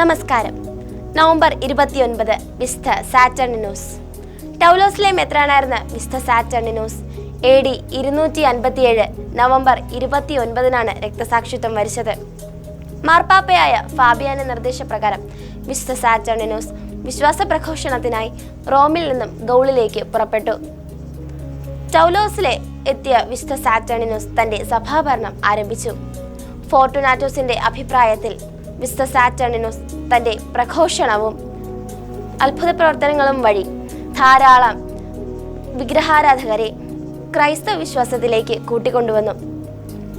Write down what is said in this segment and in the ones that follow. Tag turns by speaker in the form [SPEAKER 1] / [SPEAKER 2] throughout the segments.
[SPEAKER 1] നമസ്കാരം. നവംബർ ഇരുപത്തിയൊൻപത് വിസ്ത സാറ്റർണിനോസ് ടൗലോസിലെ മെത്രാനായിരുന്ന വിസ്ത സാറ്റർണിനോസ് എ ഡി ഇരുന്നൂറ്റി അൻപത്തിയേഴ് നവംബർ ഇരുപത്തിയൊൻപതിനാണ് രക്തസാക്ഷിത്വം വരിച്ചത്. മാർപ്പാപ്പയായ ഫാബിയാന്റെ നിർദ്ദേശപ്രകാരം വിസ്ത സാറ്റർണിനോസ് വിശ്വാസ പ്രഘോഷണത്തിനായി റോമിൽ നിന്നും ഗൗളിലേക്ക് പുറപ്പെട്ടു. ടൗലോസിലെ എത്തിയ വിശുദ്ധ സാറ്റർണിനോസ് തന്റെ സഭാഭരണം ആരംഭിച്ചു. ഫോർട്ടുനാറ്റോസിന്റെ അഭിപ്രായത്തിൽ വിശുദ്ധ സാറ്റർണിനോസ് തന്റെ പ്രഘോഷണവും അത്ഭുത പ്രവർത്തനങ്ങളും വഴി ധാരാളം വിഗ്രഹാരാധകരെ ക്രൈസ്തവ വിശ്വാസത്തിലേക്ക് കൂട്ടിക്കൊണ്ടുവന്നു.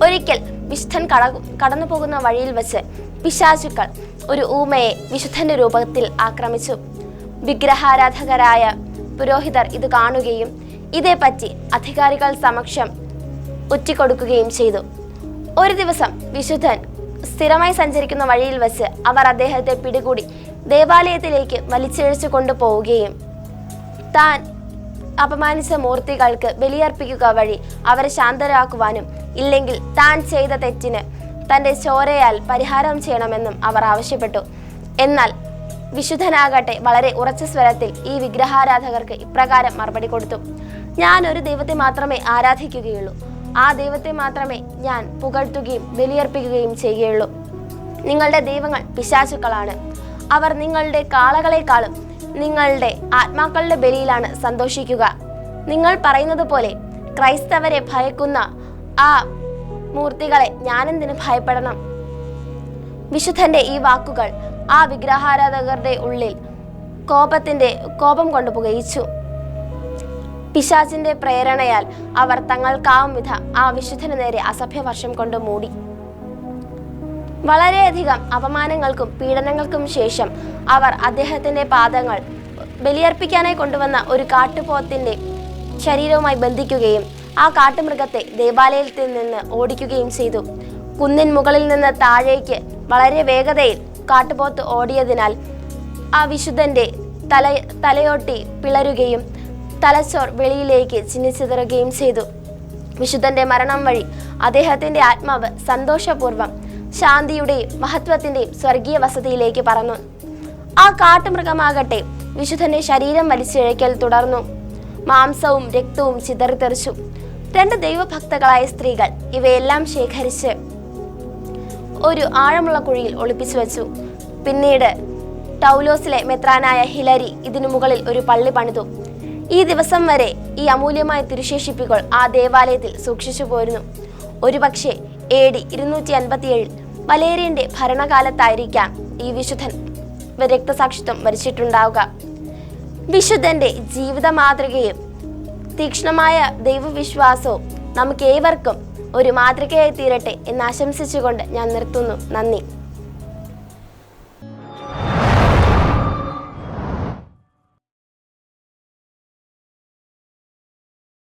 [SPEAKER 1] ഒരിക്കൽ വിശുദ്ധൻ കട കടന്നു പോകുന്ന വഴിയിൽ വെച്ച് പിശാചുക്കൾ ഒരു ഊമയെ വിശുദ്ധന്റെ രൂപത്തിൽ ആക്രമിച്ചു. വിഗ്രഹാരാധകരായ പുരോഹിതർ ഇത് കാണുകയും ഇതേപ്പറ്റി അധികാരികൾ സമക്ഷം ഒറ്റിക്കൊടുക്കുകയും ചെയ്തു. ഒരു ദിവസം വിശുദ്ധൻ സ്ഥിരമായി സഞ്ചരിക്കുന്ന വഴിയിൽ വച്ച് അവർ അദ്ദേഹത്തെ പിടികൂടി ദേവാലയത്തിലേക്ക് വലിച്ചിഴച്ചു കൊണ്ടുപോവുകയും താൻ അപമാനിച്ച മൂർത്തികൾക്ക് ബലിയർപ്പിക്കുക വഴി അവരെ ശാന്തരാക്കുവാനും ഇല്ലെങ്കിൽ താൻ ചെയ്ത തെറ്റിന് തന്റെ ചോരയാൽ പരിഹാരം ചെയ്യണമെന്നും അവർ ആവശ്യപ്പെട്ടു. എന്നാൽ വിശുദ്ധനാകട്ടെ വളരെ ഉറച്ച സ്വരത്തിൽ ഈ വിഗ്രഹാരാധകർക്ക് ഇപ്രകാരം മറുപടി കൊടുത്തു. ഞാൻ ഒരു ദൈവത്തെ മാത്രമേ ആരാധിക്കുകയുള്ളൂ. ആ ദൈവത്തെ മാത്രമേ ഞാൻ പുകഴ്ത്തുകയും ബലിയർപ്പിക്കുകയും ചെയ്യുകയുള്ളൂ. നിങ്ങളുടെ ദൈവങ്ങൾ പിശാചുക്കളാണ്. അവർ നിങ്ങളുടെ കാളകളെക്കാളും നിങ്ങളുടെ ആത്മാക്കളുടെ ബലിയിലാണ് സന്തോഷിക്കുക. നിങ്ങൾ പറയുന്നത് പോലെ ക്രൈസ്തവരെ ഭയക്കുന്ന ആ മൂർത്തികളെ ഞാനെന്തിനു ഭയപ്പെടണം? വിശുദ്ധന്റെ ഈ വാക്കുകൾ ആ വിഗ്രഹാരാധകരുടെ ഉള്ളിൽ കോപത്തിന്റെ കോപം കൊണ്ടു പുകയിച്ചു. പിശാചിന്റെ പ്രേരണയാൽ അവർ തങ്ങൾക്കാവും വിധ ആ വിശുദ്ധന് നേരെ അസഭ്യവർഷം കൊണ്ട് മൂടി. വളരെയധികം അപമാനങ്ങൾക്കും പീഡനങ്ങൾക്കും ശേഷം അവർ അദ്ദേഹത്തിന്റെ പാദങ്ങൾ ബലിയർപ്പിക്കാനായി കൊണ്ടുവന്ന ഒരു കാട്ടുപോത്തിന്റെ ശരീരവുമായി ബന്ധിക്കുകയും ആ കാട്ടുമൃഗത്തെ ദേവാലയത്തിൽ നിന്ന് ഓടിക്കുകയും ചെയ്തു. കുന്നിൻ മുകളിൽ നിന്ന് താഴേക്ക് വളരെ വേഗതയിൽ കാട്ടുപോത്ത് ഓടിയതിനാൽ ആ വിശുദ്ധന്റെ തല തലയോട്ടി പിളരുകയും തലച്ചോർ വെളിയിലേക്ക് ചിന്നിച്ചിതറുകയും ചെയ്തു. വിശുദ്ധന്റെ മരണം വഴി അദ്ദേഹത്തിന്റെ ആത്മാവ് സന്തോഷപൂർവം ശാന്തിയുടെയും മഹത്വത്തിന്റെയും സ്വർഗീയ വസതിയിലേക്ക് പറന്നു. ആ കാട്ടുമൃഗമാകട്ടെ വിശുദ്ധന്റെ ശരീരം വലിച്ചിഴയ്ക്കൽ തുടർന്നു. മാംസവും രക്തവും ചിതറിത്തെറിച്ചു. രണ്ട് ദൈവഭക്തകളായ സ്ത്രീകൾ ഇവയെല്ലാം ശേഖരിച്ച് ഒരു ആഴമുള്ള കുഴിയിൽ ഒളിപ്പിച്ചു വെച്ചു. പിന്നീട് ടൗലോസിലെ മെത്രാനായ ഹിലരി ഇതിനു മുകളിൽ ഒരു പള്ളി പണിതു. ഈ ദിവസം വരെ ഈ അമൂല്യമായ തിരുശേഷിപ്പുകൾ ആ ദേവാലയത്തിൽ സൂക്ഷിച്ചു പോരുന്നു. ഒരുപക്ഷെ എ ഡി ഇരുന്നൂറ്റി അൻപത്തിയേഴിൽ വലേറിയന്റെ ഭരണകാലത്തായിരിക്കാം ഈ വിശുദ്ധൻ രക്തസാക്ഷിത്വം വരിച്ചിട്ടുണ്ടാവുക. വിശുദ്ധന്റെ ജീവിത മാതൃകയും തീക്ഷ്ണമായ ദൈവവിശ്വാസവും നമുക്ക് ഏവർക്കും ഒരു മാതൃകയായി തീരട്ടെ എന്ന് ആശംസിച്ചുകൊണ്ട് ഞാൻ നിർത്തുന്നു. നന്ദി.